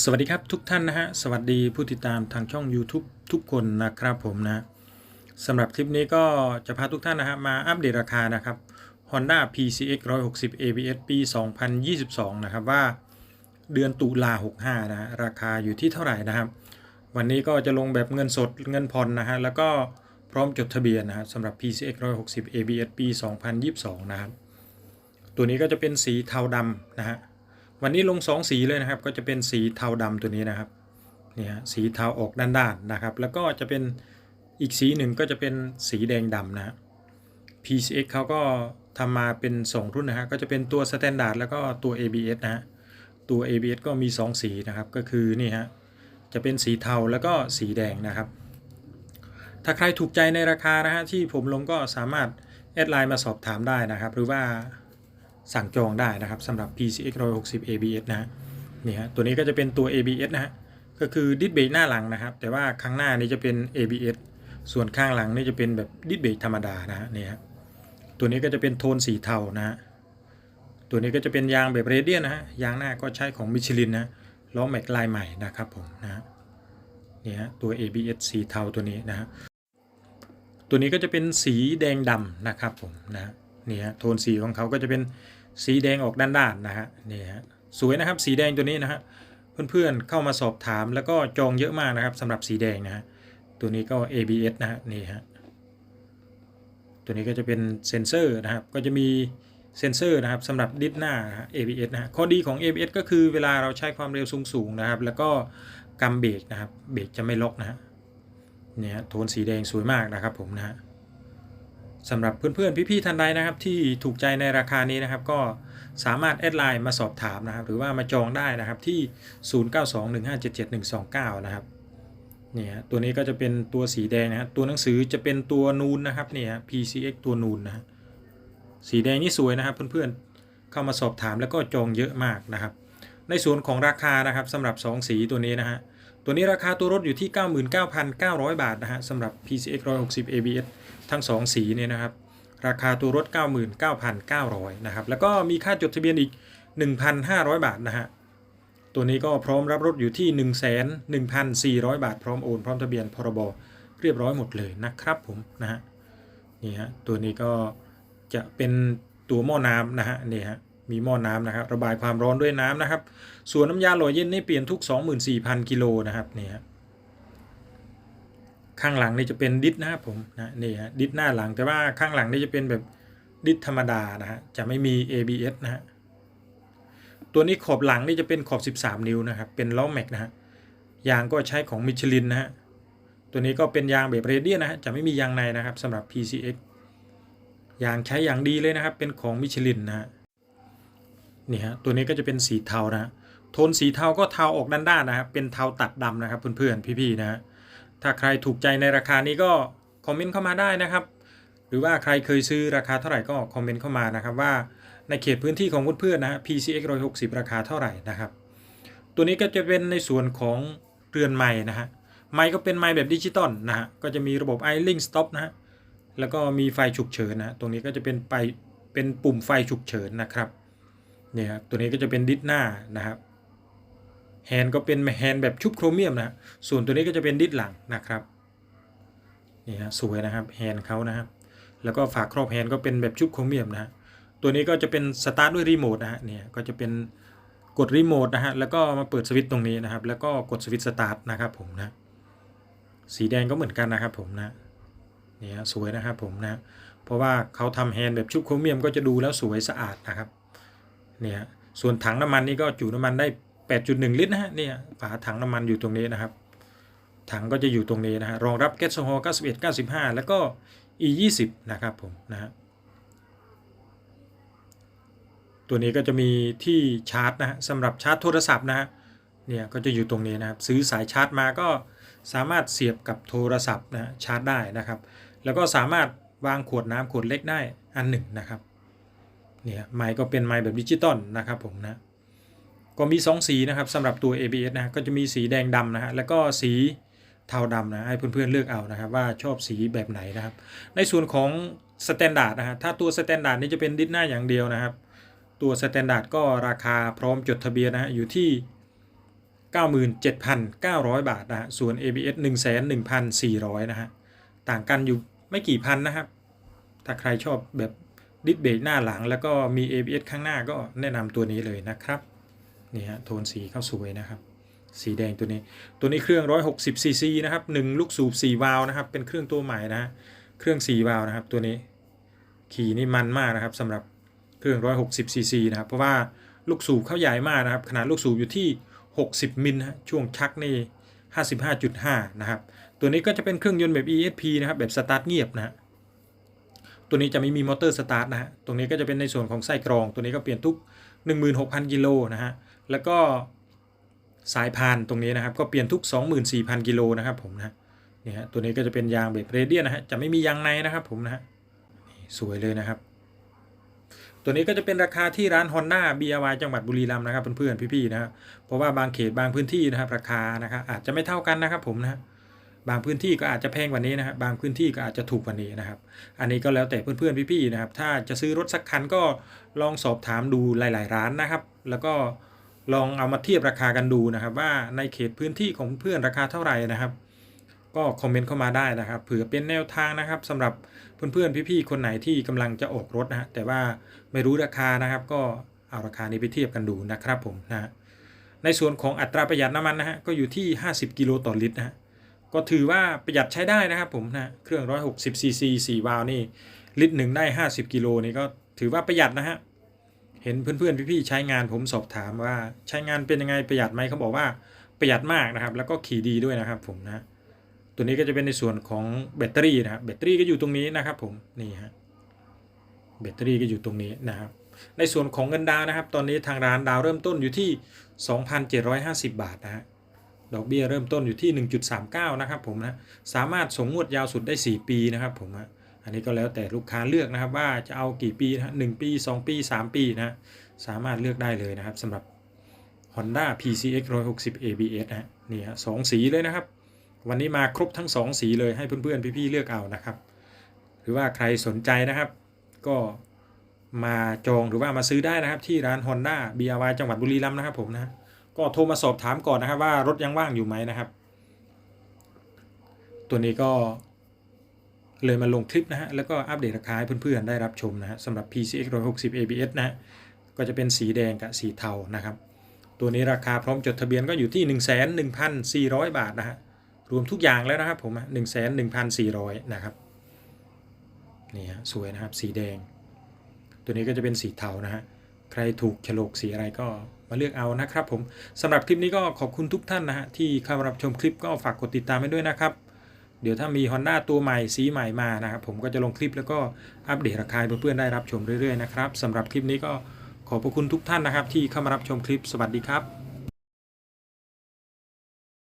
สวัสดีครับทุกท่านนะฮะสวัสดีผู้ติดตามทางช่อง YouTube ทุกคนนะครับผมนะสำหรับคลิปนี้ก็จะพาทุกท่านนะฮะมาอัปเดตราคานะครับ Honda PCX 160 ABS ปี 2022 นะครับว่าเดือนตุลา65 นะฮะราคาอยู่ที่เท่าไหร่นะครับ วันนี้ก็จะลงแบบเงินสดเงินผ่อนนะฮะแล้วก็พร้อมจดทะเบียนนะครับสำหรับ PCX 160 ABS ปี 2022 นะครับ ตัวนี้ก็จะเป็นสีเทาดำนะฮะ วันนี้ลง 2 สีเลยนะครับ ก็จะเป็นสีเทาดำตัวนี้นะครับเนี่ยฮะสีเทาออกด้านๆนะครับ แล้วก็จะเป็นอีกสีหนึ่งก็จะเป็นสีแดงดำนะฮะ PCX เขาก็ทำมาเป็น 2 รุ่นนะฮะก็จะเป็นตัว Standard แล้วก็ตัว ABS นะฮะตัว ABS ก็มี 2 สีนะครับ ก็คือนี่ฮะจะเป็นสีเทาแล้วก็สีแดงนะครับ ถ้าใครถูกใจในราคานะฮะที่ผมลงก็สามารถแอดไลน์มาสอบถามได้นะครับ หรือว่า สั่งจองได้นะครับสำหรับ PCX 160 ABS นะฮะนี่ฮะตัวนี้ก็จะเป็นตัว ABS นะฮะก็คือดิสเบรกหน้าหลังนะครับ แต่ว่าข้างหน้านี่จะเป็น ABS ส่วนข้างหลังนี่จะเป็นแบบดิสเบรกธรรมดานะฮะนี่ฮะตัวนี้ก็จะเป็นโทนสีเทานะฮะตัวนี้ก็จะเป็นยางแบบเรเดียนนะฮะยางหน้าก็ใช้ของมิชลินนะล้อแม็กลายใหม่นะครับผมนะฮะนี่ฮะตัว ABS สีเทาตัวนี้นะฮะตัวนี้ก็จะเป็นสีแดงดำนะครับผมนะฮะนี่ฮะโทนสีของเขาก็จะเป็น สีแดงออกด้านๆนนะฮะนี่ฮะสวยนะครับสีแดงตัวนี้นะฮะเพื่อนๆเข้ามาสอบถามแล้วก็จองเยอะมากนะครับสำหรับสีแดงนะฮะตัวนี้ก็ ABS นะฮะนี่ฮะตัวนี้ก็จะเป็นเซ็นเซอร์นะครับก็จะมีเซ็นเซอร์นะครับสำหรับดิสหน้า ABS นะฮะข้อดีของ ABS ก็คือเวลาเราใช้ความเร็วสูงๆนะครับ แล้วก็กำเบรกนะครับเบรกจะไม่ล็อกนะฮะเนี่ยโทนสีแดงสวยมากนะครับผมนะฮะ สำหรับเพื่อนๆพี่ๆท่านใดนะครับ ที่ถูกใจในราคานี้นะครับ ก็สามารถแอดไลน์มาสอบถามนะครับ หรือว่ามาจองได้นะครับที่ 0921577129 นะครับนี่ฮะตัวนี้ก็จะเป็นตัวสีแดงนะฮะตัวหนังสือจะเป็นตัวนูนนะครับนี่ฮะ PCX ตัวนูนนะ สีแดงนี่สวยนะครับ เพื่อนๆเข้ามาสอบถามแล้วก็จองเยอะมากนะครับ ในส่วนของราคานะครับสำหรับ 2 สีตัวนี้นะฮะ ตัวนี้ราคาตัวรถอยู่ที่ 99,900 บาทนะฮะสำหรับ PCX 160 ABS ทั้ง 2 สีเนี่ยนะครับ ราคาตัวรถ 99,900 นะครับ แล้วก็มีค่าจดทะเบียนอีก 1,500 บาทนะฮะ ตัวนี้ก็พร้อมรับรถอยู่ที่1,1,400 บาท พร้อมโอน พร้อมทะเบียนพรบเรียบร้อยหมดเลยนะครับผมนะฮะนี่ฮะตัวนี้ก็จะเป็นตัวหม้อน้ำนะฮะนี่ฮะ มีหม้อน้ำนะครับ ระบายความร้อนด้วยน้ำนะครับ ส่วนน้ำยาหล่อเย็นนี่เปลี่ยนทุก 24,000 กิโลนะครับนี่ฮะข้างหลังนี่จะเป็นดิสนะครับผมนะนี่ฮะดิสหน้าหลังแต่ว่าข้างหลังนี่จะเป็นแบบดิสธรรมดานะฮะจะไม่มี ABS นะฮะตัวนี้ขอบหลังนี่จะเป็นขอบ 13 นิ้วนะครับเป็นล้อแม็กนะฮะยางก็ใช้ของมิชลินนะฮะตัวนี้ก็เป็นยางแบบเรเดียนะฮะจะไม่มียางในนะครับสำหรับ PCX ยางใช้อย่างดีเลยนะครับเป็นของมิชลินนะฮะ นี่ฮะตัวนี้ก็จะเป็นสีเทานะฮะโทนสีเทาก็เทาออกด้านๆนะครับเป็นเทาตัดดำนะครับเพื่อนๆพี่ๆนะฮะถ้าใครถูกใจในราคานี้ก็คอมเมนต์เข้ามาได้นะครับ หรือว่าใครเคยซื้อราคาเท่าไหร่ก็คอมเมนต์เข้ามานะครับว่าในเขตพื้นที่ของเพื่อนๆนะ PCX 160 ราคาเท่าไหร่นะครับ ตัวนี้ก็จะเป็นในส่วนของเรือนไม้นะฮะไม้ก็เป็นไม้แบบดิจิตอลนะฮะก็จะมีระบบ i link stop นะฮะแล้วก็มีไฟฉุกเฉินนะ ตรงนี้ก็จะเป็นไปเป็นปุ่มไฟฉุกเฉินนะครับ เนี่ยครับตัวนี้ก็จะเป็นดิสหน้านะครับแฮนก็เป็นแฮนแบบชุบโครเมียมนะส่วนตัวนี้ก็จะเป็นดิสหลังนะครับนี่ฮะสวยนะครับแฮนเขานะครับแล้วก็ฝากครอบแฮนก็เป็นแบบชุบโครเมียมนะฮะตัวนี้ก็จะเป็นสตาร์ทด้วยรีโมทนะฮะเนี่ยก็จะเป็นกดรีโมทนะฮะแล้วก็มาเปิดสวิตช์ตรงนี้นะครับ แล้วก็กดสวิตช์สตาร์ทนะครับผมนะสีแดงก็เหมือนกันนะครับผมนะเนี่ยสวยนะครับผมนะเพราะว่าเขาทำแฮนแบบชุบโครเมียมก็จะดูแล้วสวยสะอาดนะครับ เนี่ยส่วนถังน้ำมันนี่ก็จุน้ำมันได้ 8.1 ลิตรนะฮะเนี่ยฝาถังน้ำมันอยู่ตรงนี้นะครับ ถังก็จะอยู่ตรงนี้นะฮะรองรับแก๊สโซฮอล์91 95 แล้วก็ E 20นะครับผมนะฮะตัวนี้ก็จะมีที่ชาร์จนะฮะสำหรับชาร์จโทรศัพท์นะฮะเนี่ยก็จะอยู่ตรงนี้นะครับซื้อสายชาร์จมาก็สามารถเสียบกับโทรศัพท์นะชาร์จได้นะครับ แล้วก็สามารถวางขวดน้ำขวดเล็กได้อันหนึ่งนะครับ เนี่ยไม้ก็เป็นไม้แบบดิจิตอลนะครับผมนะก็มี 2 สีนะครับสำหรับตัว ABS นะก็จะมีสีแดงดำนะฮะแล้วก็สีเทาดำนะให้เพื่อนๆเลือกเอานะครับว่าชอบสีแบบไหนนะครับ ในส่วนของสแตนดาร์ดนะฮะถ้าตัวสแตนดาร์ดนี่จะเป็นดิสหน้าอย่างเดียวนะครับ ตัวสแตนดาร์ดก็ราคาพร้อมจดทะเบียนนะฮะอยู่ที่ 97,900 บาทนะฮะส่วน ABS 111,400นะฮะต่างกันอยู่ไม่กี่พันนะครับ ถ้าใครชอบแบบ ดิสเบรกหน้าหลังแล้วก็มี ABS ข้างหน้าก็แนะนำตัวนี้เลยนะครับนี่ฮะโทนสีเข้าสวยนะครับ สีแดงตัวนี้ ตัวนี้เครื่อง 160 cc นะครับ1ลูกสูบ4วาล์วนะครับ เป็นเครื่องตัวใหม่นะฮะเครื่อง4วาล์วนะครับ ตัวนี้ขี่นี่มันมากนะครับสำหรับเครื่อง 160 cc นะครับ เพราะว่าลูกสูบเข้าใหญ่มากนะครับ ขนาดลูกสูบอยู่ที่ 60 มิลฮะช่วงชักนี่55.5 นะครับ ตัวนี้ก็จะเป็นเครื่องยนต์แบบ ESP นะครับ แบบสตาร์ทเงียบนะฮะ ตัวนี้จะไม่มีมอเตอร์สตาร์ทนะฮะ ตรงนี้ก็จะเป็นในส่วนของไส้กรอง ตัวนี้ก็เปลี่ยนทุก 16,000 กิโลนะฮะ แล้วก็สายพานตรงนี้นะครับ ก็เปลี่ยนทุก 24,000 กิโลนะครับผมนะนี่ฮะ ตัวนี้ก็จะเป็นยางแบบเรเดียนนะฮะ จะไม่มียางในนะครับผมนะฮะสวยเลยนะครับ ตัวนี้ก็จะเป็นราคาที่ร้าน Honda BRY จังหวัดบุรีรัมย์นะครับเพื่อนๆพี่ๆนะครับเพราะว่าบางเขตบางพื้นที่นะครับราคานะครับอาจจะไม่เท่ากันนะครับผมนะ บางพื้นที่ก็อาจจะแพงกว่านี้นะครับบางพื้นที่ก็อาจจะถูกกว่านี้นะครับ อันนี้ก็แล้วแต่เพื่อนๆพี่ๆนะครับ ถ้าจะซื้อรถสักคันก็ลองสอบถามดูหลาย ๆ ร้านนะครับ แล้วก็ลองเอามาเทียบราคากันดูนะครับ ว่าในเขตพื้นที่ของเพื่อนราคาเท่าไหร่นะครับ ก็คอมเมนต์เข้ามาได้นะครับเผื่อเป็นแนวทางนะครับสำหรับเพื่อนๆพี่ๆคนไหนที่กำลังจะออกรถนะฮะแต่ว่าไม่รู้ราคานะครับ ก็เอาราคานี้ไปเทียบกันดูนะครับผมนะฮะในส่วนของอัตราประหยัดน้ำมันนะฮะก็อยู่ที่ 50 กิโลต่อลิตรนะฮะ ก็ถือว่าประหยัดใช้ได้นะครับผมนะเครื่อง 160 ซีซี4วาล์วนี่ลิตรหนึ่งได้ 50 กิโลนี่ก็ถือว่าประหยัดนะฮะเห็นเพื่อนๆพี่ๆใช้งานผมสอบถามว่าใช้งานเป็นยังไงประหยัดไหมเขาบอกว่าประหยัดมากนะครับ แล้วก็ขี่ดีด้วยนะครับผมนะตัวนี้ก็จะเป็นในส่วนของแบตเตอรี่นะครับแบตเตอรี่ก็อยู่ตรงนี้นะครับผมนี่ฮะแบตเตอรี่ก็อยู่ตรงนี้นะครับ ในส่วนของเงินดาวนะครับ ตอนนี้ทางร้านดาวเริ่มต้นอยู่ที่ 2,750 บาทนะฮะ ดอกเบี้ยเริ่มต้นอยู่ที่ 1.39 นะครับผมนะ สามารถส่งงวดยาวสุดได้ 4 ปีนะครับผมนะอันนี้ก็แล้วแต่ลูกค้าเลือกนะครับว่าจะเอากี่ปีนะหปี 2 ปี 3 ปีนะสามารถเลือกได้เลยนะครับสำหรับ Honda PCX 160 ABS นะนี่ฮะสองสีเลยนะครับ วันนี้มาครบทั้ง 2 สีเลยให้เพื่อนๆ พี่ๆ เลือกเอานะครับ หรือว่าใครสนใจนะครับ ก็มาจองหรือว่ามาซื้อได้นะครับที่ร้าน Honda BRY จังหวัดบุรีรัมย์นะครับผมนะ ก็โทรมาสอบถามก่อนนะครับ ว่ารถยังว่างอยู่ไหมนะครับ ตัวนี้ก็เลยมาลงคลิปนะฮะ แล้วก็อัปเดตราคาให้เพื่อนๆได้รับชมนะฮะสำหรับ PCX 160 ABS นะฮะก็จะเป็นสีแดงกับสีเทานะครับ ตัวนี้ราคาพร้อมจดทะเบียนก็อยู่ที่ 111,400 บาทนะฮะ รวมทุกอย่างแล้วนะครับผม 1 1 4 0 0 นะครับ นี่ฮะสวยนะครับ สีแดง ตัวนี้ก็จะเป็นสีเทานะฮะ ใครถูกฉลกสีอะไรก็ มาเลือกเอานะครับผมสำหรับคลิปนี้ก็ขอบคุณทุกท่านนะฮะที่เข้ามารับชมคลิปก็ฝากกดติดตามให้ด้วยนะครับ เดี๋ยวถ้ามี Honda ตัวใหม่สีใหม่มานะครับผมก็จะลงคลิปแล้วก็อัปเดตราคาเพื่อนๆได้รับชมเรื่อยๆนะครับสำหรับคลิปนี้ก็ขอบพระคุณทุกท่านนะครับ ที่เข้ามารับชมคลิปสวัสดีครับ